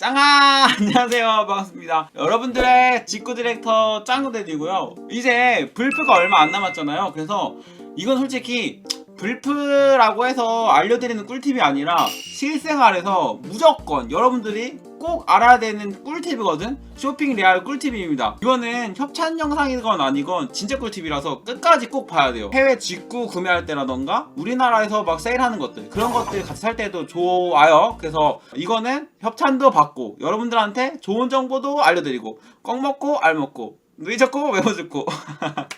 짱아! 안녕하세요. 반갑습니다. 여러분들의 직구 디렉터 짱구대디고요. 이제 불프가 얼마 안 남았잖아요. 그래서 이건 솔직히 불프라고 해서 알려드리는 꿀팁이 아니라 실생활에서 무조건 여러분들이 꼭 알아야 되는 꿀팁이거든? 쇼핑 레알 꿀팁입니다. 이거는 협찬 영상이건 아니건 진짜 꿀팁이라서 끝까지 꼭 봐야 돼요. 해외 직구 구매할 때라던가 우리나라에서 막 세일하는 것들 그런 것들 같이 살 때도 좋아요. 그래서 이거는 협찬도 받고 여러분들한테 좋은 정보도 알려드리고 껌 먹고 알 먹고 누이 잡고 외워 듣고.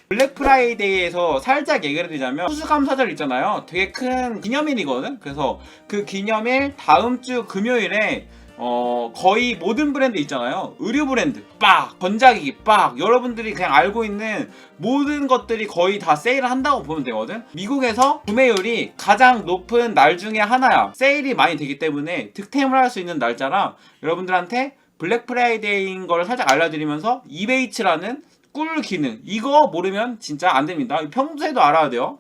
블랙 프라이데이에서 살짝 얘기를 드리자면 수수감 사절 있잖아요. 되게 큰 기념일이거든? 그래서 그 기념일 다음 주 금요일에 어 거의 모든 브랜드 있잖아요. 의류 브랜드 빡 전자기기 빡. 여러분들이 그냥 알고 있는 모든 것들이 거의 다 세일을 한다고 보면 되거든. 미국에서 구매율이 가장 높은 날 중에 하나야. 세일이 많이 되기 때문에 득템을 할 수 있는 날짜라 여러분들한테 블랙 프라이데이인 걸 살짝 알려드리면서 이베이츠라는 꿀 기능. 이거 모르면 진짜 안 됩니다. 평소에도 알아야 돼요.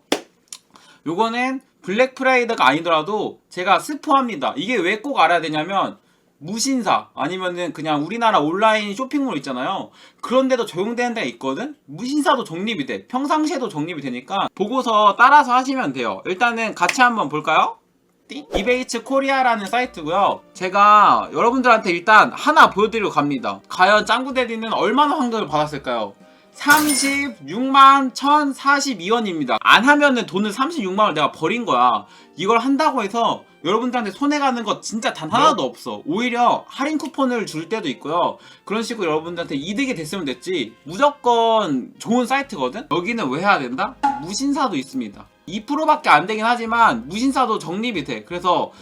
요거는 블랙 프라이드가 아니더라도 제가 스포합니다. 이게 왜 꼭 알아야 되냐면 무신사 아니면은 그냥 우리나라 온라인 쇼핑몰 있잖아요 그런데도 적용되는 데가 있거든 무신사도 적립이 돼 평상시에도 적립이 되니까 보고서 따라서 하시면 돼요 일단은 같이 한번 볼까요? 띵? 이베이츠 코리아라는 사이트고요 제가 여러분들한테 일단 하나 보여드리고 갑니다 과연 짱구데디는 얼마나 환급을 받았을까요? 36만 1042원입니다. 안 하면은 돈을 36만원 내가 버린 거야. 이걸 한다고 해서 여러분들한테 손해가는 거 진짜 단 하나도 없어. 오히려 할인 쿠폰을 줄 때도 있고요. 그런 식으로 여러분들한테 이득이 됐으면 됐지. 무조건 좋은 사이트거든? 여기는 왜 해야 된다? 무신사도 있습니다. 2%밖에 안 되긴 하지만 무신사도 적립이 돼. 그래서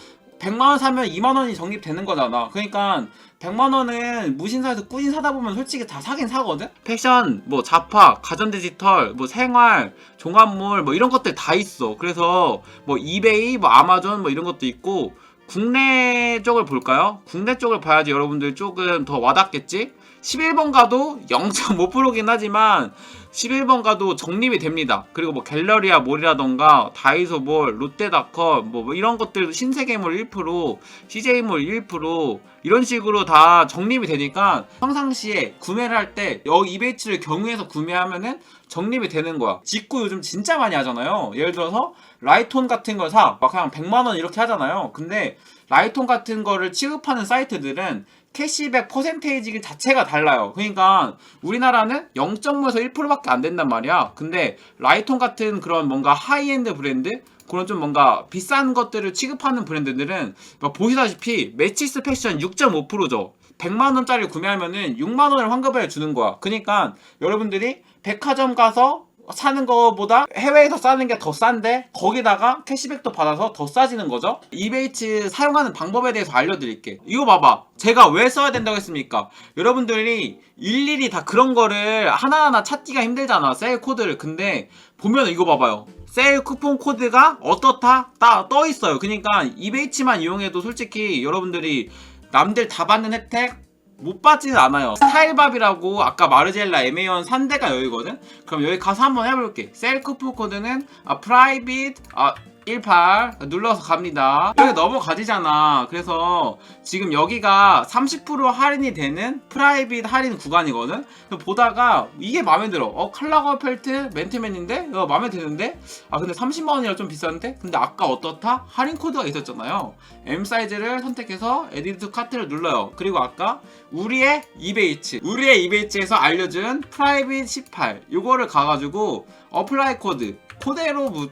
100만 원 사면 2만 원이 적립되는 거잖아. 그러니까 100만 원은 무신사에서 꾸준히 사다 보면 솔직히 다 사긴 사거든? 패션, 뭐 잡화, 가전 디지털, 뭐 생활, 종합물, 뭐 이런 것들 다 있어. 그래서 뭐 이베이, 뭐 아마존 뭐 이런 것도 있고 국내 쪽을 볼까요? 국내 쪽을 봐야지 여러분들 조금 더 와닿겠지? 11번 가도 0.5%긴 하지만 11번 가도 적립이 됩니다. 그리고 뭐 갤러리아 몰이라던가 다이소 몰, 롯데닷컴 뭐, 뭐 이런 것들도 신세계몰 1%, CJ몰 1% 이런 식으로 다 적립이 되니까 평상시에 구매를 할 때 여기 이베이츠를 경유해서 구매하면은 적립이 되는 거야. 직구 요즘 진짜 많이 하잖아요. 예를 들어서 라이톤 같은 걸 사. 막 그냥 100만 원 이렇게 하잖아요. 근데 라이톤 같은 거를 취급하는 사이트들은 캐시백 퍼센테이지 자체가 달라요. 그러니까 우리나라는 0.5에서 1%밖에 안 된단 말이야. 근데 라이톤 같은 그런 뭔가 하이엔드 브랜드 그런 좀 뭔가 비싼 것들을 취급하는 브랜드들은 막 보시다시피 매치스 패션 6.5%죠. 100만 원짜리 구매하면은 6만 원을 환급을 주는 거야. 그러니까 여러분들이 백화점 가서 사는 거보다 해외에서 사는 게 더 싼데 거기다가 캐시백도 받아서 더 싸지는 거죠. 이베이츠 사용하는 방법에 대해서 알려드릴게. 이거 봐봐. 제가 왜 써야 된다고 했습니까? 여러분들이 일일이 다 그런 거를 하나하나 찾기가 힘들잖아. 세일 코드를. 근데 보면 이거 봐봐요. 세일 쿠폰 코드가 어떻다? 딱떠 있어요. 그러니까 이베이츠만 이용해도 솔직히 여러분들이 남들 다 받는 혜택 못 받지는 않아요. 스타일밥이라고 아까 마르젤라 에메이언 산 데가 여기거든? 그럼 여기 가서 한번 해볼게. 셀 쿠폰 코드는 아 프라이빗 아 18 눌러서 갑니다. 여기 넘어가지잖아. 그래서 지금 여기가 30% 할인이 되는 프라이빗 할인 구간이거든. 보다가 이게 마음에 들어. 어 칼라거 펠트 맨투맨인데 이거 마음에 드는데 아 근데 30만 원이라 좀 비싼데? 근데 아까 어떻다? 할인 코드가 있었잖아요. M 사이즈를 선택해서 에디트 카트를 눌러요. 그리고 아까 우리의 이베이츠 우리의 이베이츠에서 알려준 프라이빗 18 요거를 가가지고 어플라이 코드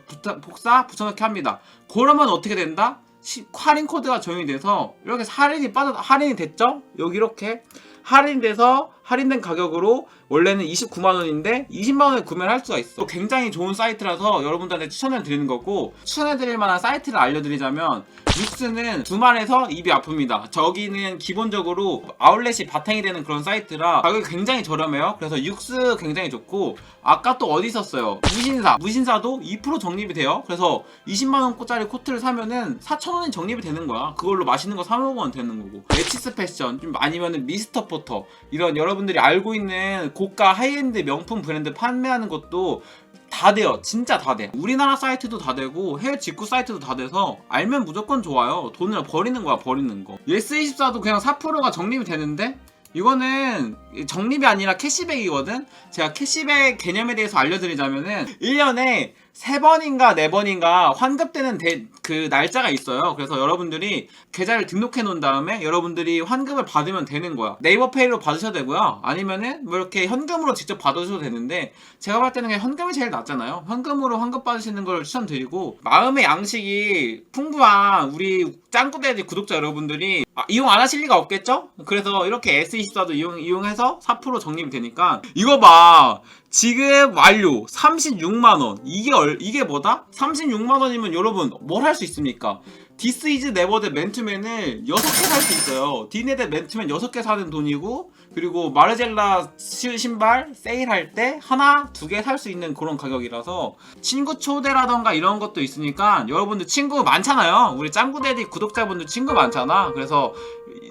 부타- 복사 붙여넣기 합니다. 그러면 어떻게 된다? 시- 할인 코드가 적용이 돼서 이렇게 할인이 빠져 할인이 됐죠? 여기 이렇게 할인돼서 할인된 가격으로 원래는 29만 원인데 20만 원에 구매를 할 수가 있어. 굉장히 좋은 사이트라서 여러분들한테 추천을 드리는 거고 추천해 드릴 만한 사이트를 알려드리자면 육스는 주말에서 입이 아픕니다. 저기는 기본적으로 아울렛이 바탕이 되는 그런 사이트라 가격이 굉장히 저렴해요. 그래서 육스 굉장히 좋고 아까 또 어디 있었어요? 무신사. 무신사도 2% 적립이 돼요. 그래서 20만 원짜리 코트를 사면은 4천 원이 적립이 되는 거야. 그걸로 맛있는 거 사 먹으면 되는 거고. 매치스 패션 좀 아니면은 미스터 포터 이런 여러 분들이 알고 있는 고가 하이엔드 명품 브랜드 판매하는 것도 다 돼요. 진짜 다 돼. 우리나라 사이트도 다 되고 해외 직구 사이트도 다 돼서 알면 무조건 좋아요. 돈을 버리는 거야, 버리는 거. S24도 그냥 4%가 적립이 되는데 이거는 적립이 아니라 캐시백이거든. 제가 캐시백 개념에 대해서 알려드리자면은 1년에 3번인가 4번인가 환급되는 대- 그 날짜가 있어요. 그래서 여러분들이 계좌를 등록해 놓은 다음에 여러분들이 환급을 받으면 되는 거야. 네이버 페이로 받으셔도 되고요. 아니면은 뭐 이렇게 현금으로 직접 받으셔도 되는데 제가 봤을 때는 그냥 현금이 제일 낫잖아요. 현금으로 환급 받으시는 걸 추천드리고 마음의 양식이 풍부한 우리 짱구대지 구독자 여러분들이 아, 이용 안 하실 리가 없겠죠? 그래서 이렇게 S24도 이용, 이용해서 4% 적립이 되니까 이거 봐 지금 완료 36만원 이게 얼, 이게 뭐다? 36만원이면 여러분 뭘 할 수 있습니까? 디스 이즈 네버드 맨투맨을 6개 살 수 있어요 디네드 맨투맨 6개 사는 돈이고 그리고 마르젤라 시- 신발 세일할 때 하나 두 개 살 수 있는 그런 가격이라서 친구 초대라던가 이런 것도 있으니까 여러분들 친구 많잖아요. 우리 짱구데디 구독자분들 친구 많잖아. 그래서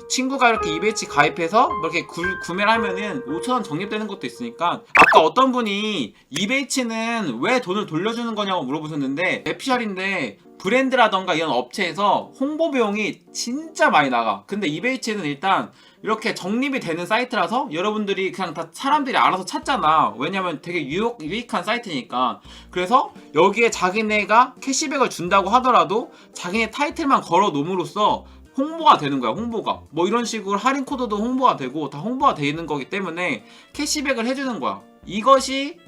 친구가 이렇게 이베이치 가입해서 이렇게 구, 구매를 하면은 5천원 적립되는 것도 있으니까 아까 어떤 분이 이베이치는 왜 돈을 돌려주는 거냐고 물어보셨는데 에피셜인데 브랜드라던가 이런 업체에서 홍보 비용이 진짜 많이 나가. 근데 이베이치는 일단 이렇게 적립이 되는 사이트라서 여러분들이 그냥 다 사람들이 알아서 찾잖아. 왜냐면 되게 유익, 유익한 사이트니까. 그래서 여기에 자기네가 캐시백을 준다고 하더라도 자기네 타이틀만 걸어 놓음으로써 홍보가 되는 거야 홍보가. 뭐 이런 식으로 할인 코드도 홍보가 되고 다 홍보가 되는 거기 때문에 캐시백을 해주는 거야. 이것이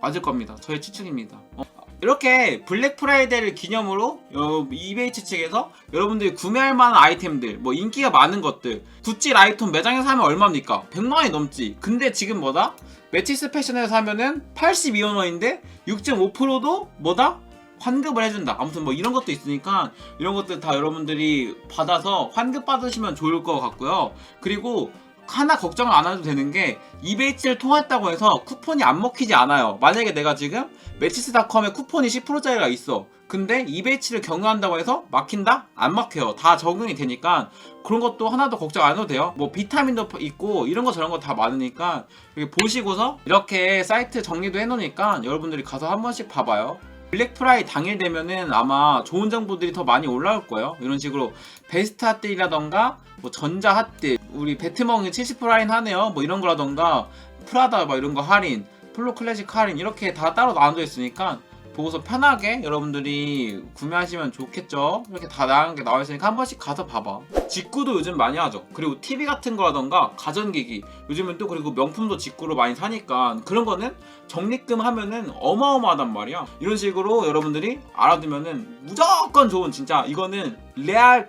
맞을 겁니다. 저의 추측입니다. 어, 이렇게 블랙 프라이데이를 기념으로 어, 이베이츠 측에서 여러분들이 구매할 만한 아이템들 뭐 인기가 많은 것들 구찌 라이톤 매장에서 사면 얼마입니까 100만 원이 넘지 근데 지금 뭐다 매치스 패션에서 사면은 82원인데 6.5%도 뭐다 환급을 해준다. 아무튼 뭐 이런 것도 있으니까 이런 것들 다 여러분들이 받아서 환급 받으시면 좋을 것 같고요. 그리고 하나 걱정을 안 해도 되는 게 이베이츠를 통했다고 해서 쿠폰이 안 먹히지 않아요. 만약에 내가 지금 매치스닷컴에 쿠폰이 10%짜리가 있어. 근데 이베이츠를 경유한다고 해서 막힌다? 안 막혀요. 다 적응이 되니까 그런 것도 하나도 걱정 안 해도 돼요. 뭐 비타민도 있고 이런 거 저런 거 다 많으니까 이렇게 보시고서 이렇게 사이트 정리도 해놓으니까 여러분들이 가서 한 번씩 봐봐요. 블랙 프라이 당일 되면은 아마 좋은 정보들이 더 많이 올라올 거예요. 이런 식으로 베스트 핫딜이라던가 뭐 전자 핫딜, 우리 배트멍이 70% 할인 하네요. 뭐 이런 거라던가 프라다 뭐 이런 거 할인, 플로 클래식 할인 이렇게 다 따로 나눠져 있으니까 보고서 편하게 여러분들이 구매하시면 좋겠죠. 이렇게 다 나간 게 나와 있으니까 한 번씩 가서 봐봐. 직구도 요즘 많이 하죠. 그리고 TV 같은 거라던가 가전기기 요즘은 또 그리고 명품도 직구로 많이 사니까 그런 거는 적립금 하면은 어마어마하단 말이야. 이런 식으로 여러분들이 알아두면은 무조건 좋은 진짜 이거는 레알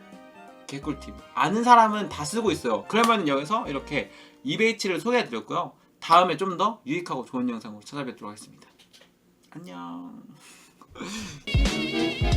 개꿀팁. 아는 사람은 다 쓰고 있어요. 그러면 여기서 이렇게 이베이치를 소개해드렸고요. 다음에 좀 더 유익하고 좋은 영상으로 찾아뵙도록 하겠습니다. 안녕.